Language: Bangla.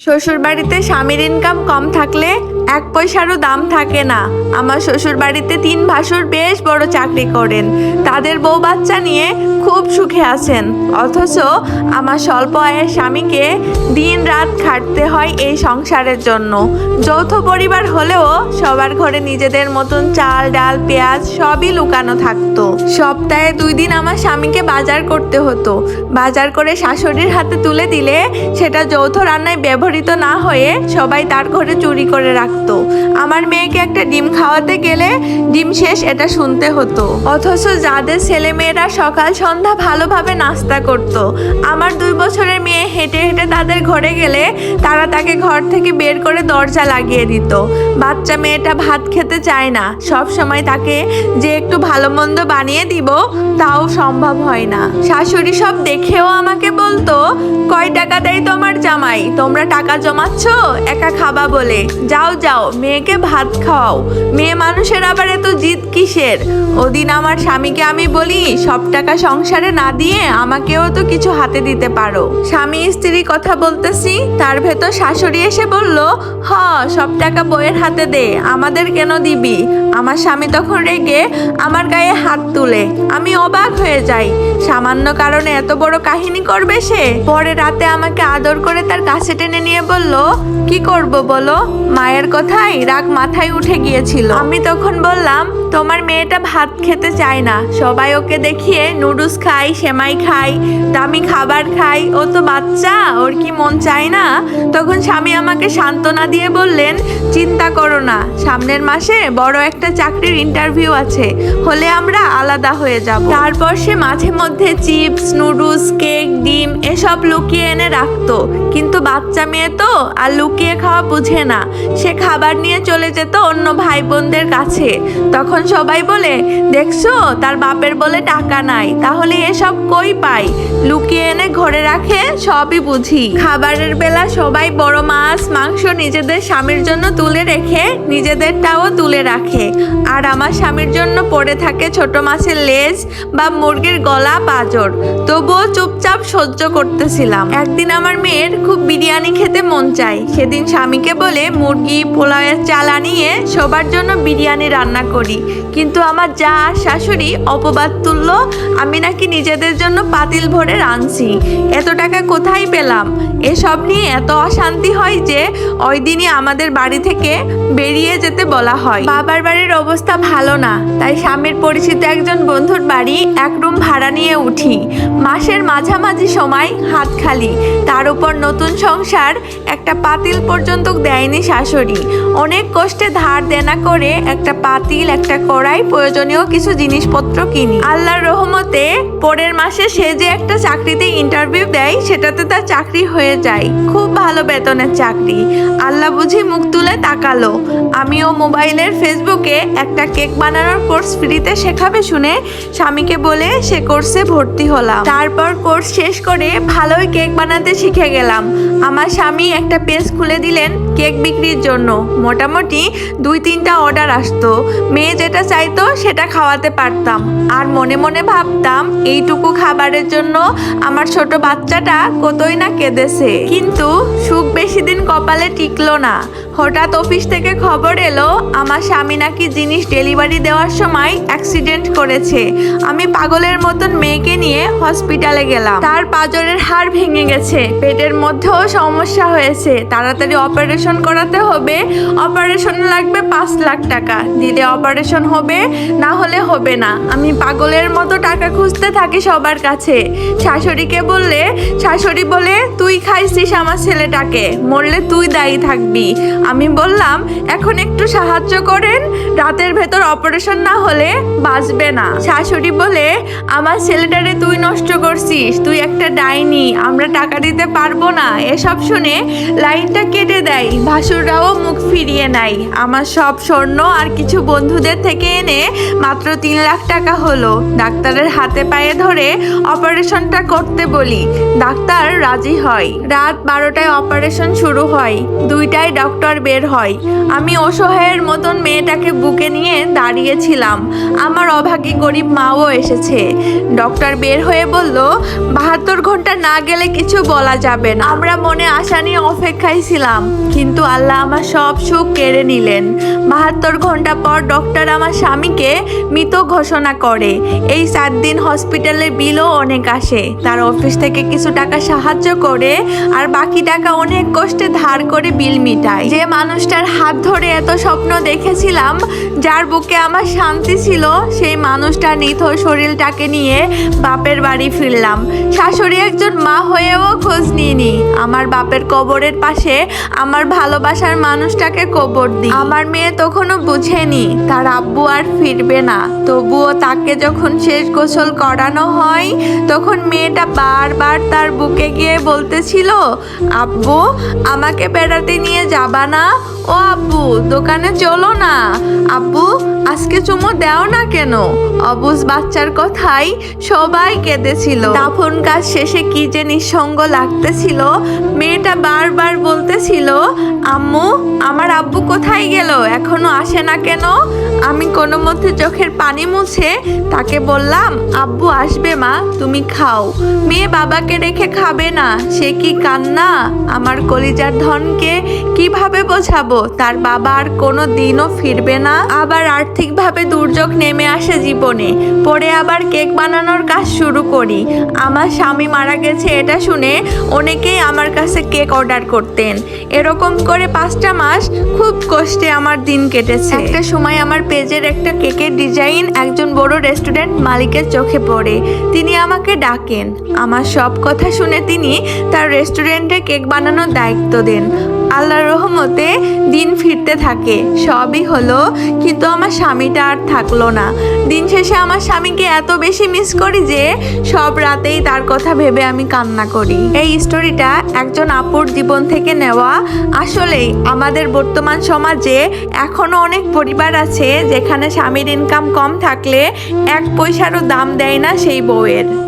শ্বশুর বাড়িতে স্বামীর ইনকাম কম থাকলে এক পয়সারও দাম থাকে না। আমার শ্বশুর বাড়িতে তিন ভাসুর বেশ বড় চাকরি করেন। তাদের বউ বাচ্চা নিয়ে খুব সুখে আছেন। অথচ আমার স্বল্প আয়ের স্বামীকে দিন রাত খাটতে হয় এই সংসারের জন্য। যৌথ পরিবার হলেও সবার ঘরে নিজেদের মতন চাল, ডাল, পেঁয়াজ সবই লুকানো থাকতো। সপ্তাহে দুই দিন আমার স্বামীকে বাজার করতে হতো। বাজার করে শাশুড়ির হাতে তুলে দিলে সেটা যৌথ রান্নায় ব্যবহৃত না হয়ে সবাই তার ঘরে চুরি করে রাখতো। আমার মেয়েকে একটা ডিম খাওয়াতে গেলে ডিম শেষ এটা শুনতে হতো। অথচ যাদের ছেলে মেয়েরা সকাল সন্ধ্যা ভালোভাবে নাস্তা করত, আমার দুই বছরের মেয়ে হেঁটে হেঁটে তাদের ঘরে গেলে তারা তাকে ঘর থেকে বের করে দরজা লাগিয়ে দিত। বাচ্চা মেয়েটা ভাত খেতে চায় না, সব সময় তাকে যে একটু ভালো মন্দ বানিয়ে দিব তাও সম্ভব হয় না। শাশুড়ি সব দেখেও আমাকে বলতো, কয় টাকা দেয় তোমার জামাই? তোমরা টাকা জমাচ্ছ? একা খাবা বলে। যাও যাও, মেয়েকে ভাত খাওয়াও। মেয়ে মানুষের আবার এত জিদ কিসের? ওদিন আমার স্বামীকে আমি বলি, সব টাকা সংসারে না দিয়ে আমাকেও তো কিছু হাতে দিতে পারো। স্বামী স্ত্রী কথা বলতেছি, তার ভেতর শাশুড়ি এসে বলল, হ, সব টাকা বইয়ের হাতে দে, আমাদের কেন দিবি? আমার স্বামী তখন রেগে আমার গায়ে হাত তুলে। আমি অবাক হয়ে যাই। সামান্য কারণে এত বড় কাহিনী করবে সে? পরে রাতে আমাকে আদর করে তার কাছে টেনে নিয়ে বলল, কি করব বলো? মায়ের কথাই রাগ মাথায় উঠে গিয়েছিল। আমি তখন বললাম, তোমার মেয়েটা ভাত খেতে চায় না। সবাই ওকে দেখিয়ে নুডলস খাই, সেমাই খাই, দামি খাবার খাই। ও তো বাচ্চা, ওর কি মন চায় না? তখন স্বামী আমাকে সান্ত্বনা দিয়ে বললেন, চিন্তা করো না। সামনের মাসে বড় একটা চাকরির ইন্টারভিউ আছে। হলে আমরা আলাদা হয়ে যাব। তারপর সে মাঝে মধ্যে চিপস, নুডলস, কেক, ডিম এসব লুকিয়ে এনে রাখতো। কিন্তু বাচ্চা মেয়ে তো আর লুকিয়ে খাওয়া বুঝে না। সে খাবার নিয়ে চলে যেত অন্য ভাই বোনদের কাছে। তখন সবাই বলে, দেখছ, তার বাপের বলে টাকা নাই। তাহলে এসব কই পাই? লুকিয়ে এনে ঘরে রাখে সবই বুঝি। খাবারের বেলা সবাই বড় মাছ, মাংস নিজেদের স্বামীর জন্য তুলে রেখে নিজেদেরটাও তুলে রাখে। আর আমার স্বামীর জন্য পড়ে থাকে ছোট মাছের লেজ বা মুরগির গলা পাঁজর তবুও চুপচাপ সহ্য করতেছিলাম। একদিন আমার মেয়ের খুব বিরিয়ানি খেতে মন চাই সেদিন স্বামীকে বলে, মুরগি, পোলাওয়ের চাল আনিয়ে সবার জন্য বিরিয়ানি রান্না করি। কিন্তু আমার যা শাশুড়ি অপবাদ তুলল, আমি নাকি নিজেদের জন্য পাতিল ভরে রাঁধছি। এত টাকা কোথায় পেলাম? এসব নিয়ে এত অশান্তি হয় যে ওই দিনই আমাদের বাড়ি থেকে বেরিয়ে যেতে বলা হয়। বাবার বাড়ির অবস্থা ভালো না। তাই স্বামীর পরিচিত একজন বন্ধুর বাড়ি এক রুম ভাড়া নিয়ে উঠি। মাসের মাঝামাঝি সময় হাত খালি। তার উপর নতুন সংসার একটা পাতিল পর্যন্ত দেয়নি শাশুড়ি। অনেক কষ্টে ধার দেনা করে একটা পাতিল, একটা কড়াই, প্রয়োজনীয় কিছু জিনিসপত্র কিনি। আল্লাহর রহমতে পরের মাসে সে যে একটা চাকরিতে ইন্টারভিউ দেয়, সেটাতে তার চাকরি হয়ে যায়। খুব ভালো বেতনের চাকরি। আল্লাহ বুঝি মুখ তুলে তাকালো। আমিও মোবাইলের ফেসবুকে একটা কেক বানানোর কোর্স ফ্রিতে শেখাবে শুনে স্বামীকে বলে সে কোর্সে ভর্তি হলাম। তারপর কোর্স শেষ করে ভালোই কেক বানাতে শিখে গেলাম। আমার স্বামী একটা পেজ খুলে দিলেন কেক বিক্রির জন্য। মোটামুটি দুই তিনটা অর্ডার আসতো। মেয়ে যেটা চাইতো সেটা খাওয়াতে পারতাম। আর মনে মনে ভাবতাম, এইটুকু খাবারের জন্য আমার ছোট বাচ্চাটা কতই না কেঁদেছে। কিন্তু সুখ বেশি দিন কপালে টিকলো না। হঠাৎ অফিস থেকে খবর এলো, আমার স্বামী নাকি জিনিস ডেলিভারি দেওয়ার সময় অ্যাক্সিডেন্ট করেছে। আমি পাগলের মতন মেয়েকে নিয়ে হসপিটালে গেলাম। তার পাজরের হাড় ভেঙে গেছে। পেটের মধ্যেও সমস্যা হয়েছে। তাড়াতাড়ি অপারেশন করাতে হবে। অপারেশন লাগবে পাঁচ লাখ টাকা। দিলে অপারেশন হবে, না হলে হবে না। আমি পাগলের মতো টাকা খুঁজতে থাকি সবার কাছে। শাশুড়িকে বললে, শাশুড়ি বলে, তুই খাইছিস আমার ছেলেটাকে। মরলে তুই দায়ী থাকবি। আমি বললাম, এখন একটু সাহায্য করেন। রাতের ভেতর অপারেশন না হলে বাঁচবে না। শাশুড়ি বলে, আমার ছেলেটারে তুই নষ্ট করছিস, তুই একটা ডাইনি, আমরা টাকা দিতে পারব না। এসব শুনে লাইনটা কেটে দেয়, ভাসুররাও মুখ ফিরিয়ে নেয়। আমার সব স্বর্ণ আর কিছু বন্ধুদের থেকে এনে মাত্র তিন লাখ টাকা হলো। ডাক্তারের হাতে পায়ে ধরে অপারেশনটা করতে বলি। ডাক্তার রাজি হয়। রাত বারোটায় অপারেশন শুরু হয়। দুইটায় ডক্টর বের হয়। আমি অসহায়ের মতন মেয়েটাকে বুকে নিয়ে দাঁড়িয়েছিলাম। আমার অভাগী গরিব মাও এসেছে। ডক্টর বের হয়ে বলল, বাহাত্তর ঘণ্টা না গেলে কিছু বলা যাবে না। আমরা মনে আশা নিয়ে অপেক্ষায় ছিলাম, কিন্তু আল্লাহ আমার সব সুখ কেড়ে নিলেন। বাহাত্তর ঘণ্টা পর ডক্টর আমার স্বামীকে মৃত ঘোষণা করে। এই সাত দিন হসপিটালে বিলও অনেক আসে। তার অফিস থেকে কিছু টাকা সাহায্য করে আর বাকি টাকা অনেক কষ্টে ধার করে বিল মিটায়। যে মানুষটার হাত ধরে এত স্বপ্ন দেখেছিলাম, যার বুকে আমার শান্তি ছিল, সেই মানুষটার নিথর শরীরটাকে নিয়ে বাপের বাড়ি ফিরলাম। শাশুড়ি একজন মা হয়েও খোঁজ নিইনি। আমার বাপের কবরের পাশে আমার ভালোবাসার মানুষটাকে কবর দিই। আমার মেয়ে তখনও বুঝেনি, তার আব্বু আর ফিরবে না। তবুও তাকে যখন শেষ গোসল করানো হয়, তখন মেয়েটা বারবার তার বুকে গিয়ে বলতেছিল, আব্বু, আমাকে বেড়াতে নিয়ে যাবা না? ও আব্বু, দোকানে চলো না। আব্বু আজকে চুমো দেও না কেন? অবুজ বাচ্চার কথাই সবাই কেঁদেছিল। দাফন কাজ শেষে কি যে নিঃসঙ্গ লাগতেছিল, মেয়েটা বারবার বলতেছিল, আম্মু, আমার আব্বু কোথায় গেল? এখনও আসে না কেন? আমি কোনো মধ্যে চোখের পানি মুছে তাকে বললাম, আব্বু আসবে মা, তুমি খাও। মেয়ে বাবাকে রেখে খাবে না, সে কি কান্না? আমার কলিজার ধনকে কীভাবে বোঝাবো? তার বাবা আর কোনো দিনও ফিরবে না। আবার আর্থিকভাবে দুর্যোগ নেমে আসে জীবনে। পরে আবার কেক বানানোর কাজ শুরু করি। আমার স্বামী মারা গেছে এটা শুনে অনেকেই আমার কাছে কেক অর্ডার করতেন। এরকম করে পাঁচটা মাস খুব কষ্টে আমার দিন কেটেছে। একটা সময় আমার পেজের একটা কেকের ডিজাইন একজন বড় রেস্টুরেন্ট মালিকের চোখে পড়ে। তিনি আমাকে ডাকেন। আমার সব কথা শুনে তিনি তার রেস্টুরেন্টে কেক বানানোর দায়িত্ব দেন। আল্লাহর রহমতে দিন ফিরতে থাকে। সবই হলো, কিন্তু আমার স্বামীটা আর থাকল না। দিন শেষে আমার স্বামীকে এত বেশি মিস করি যে, সব রাতেই তার কথা ভেবে আমি কান্না করি। এই স্টোরিটা একজন আপুর জীবন থেকে নেওয়া। আসলেই আমাদের বর্তমান সমাজে এখনও অনেক পরিবার আছে যেখানে স্বামীর ইনকাম কম থাকলে এক পয়সারও দাম দেয় না সেই বউয়ের।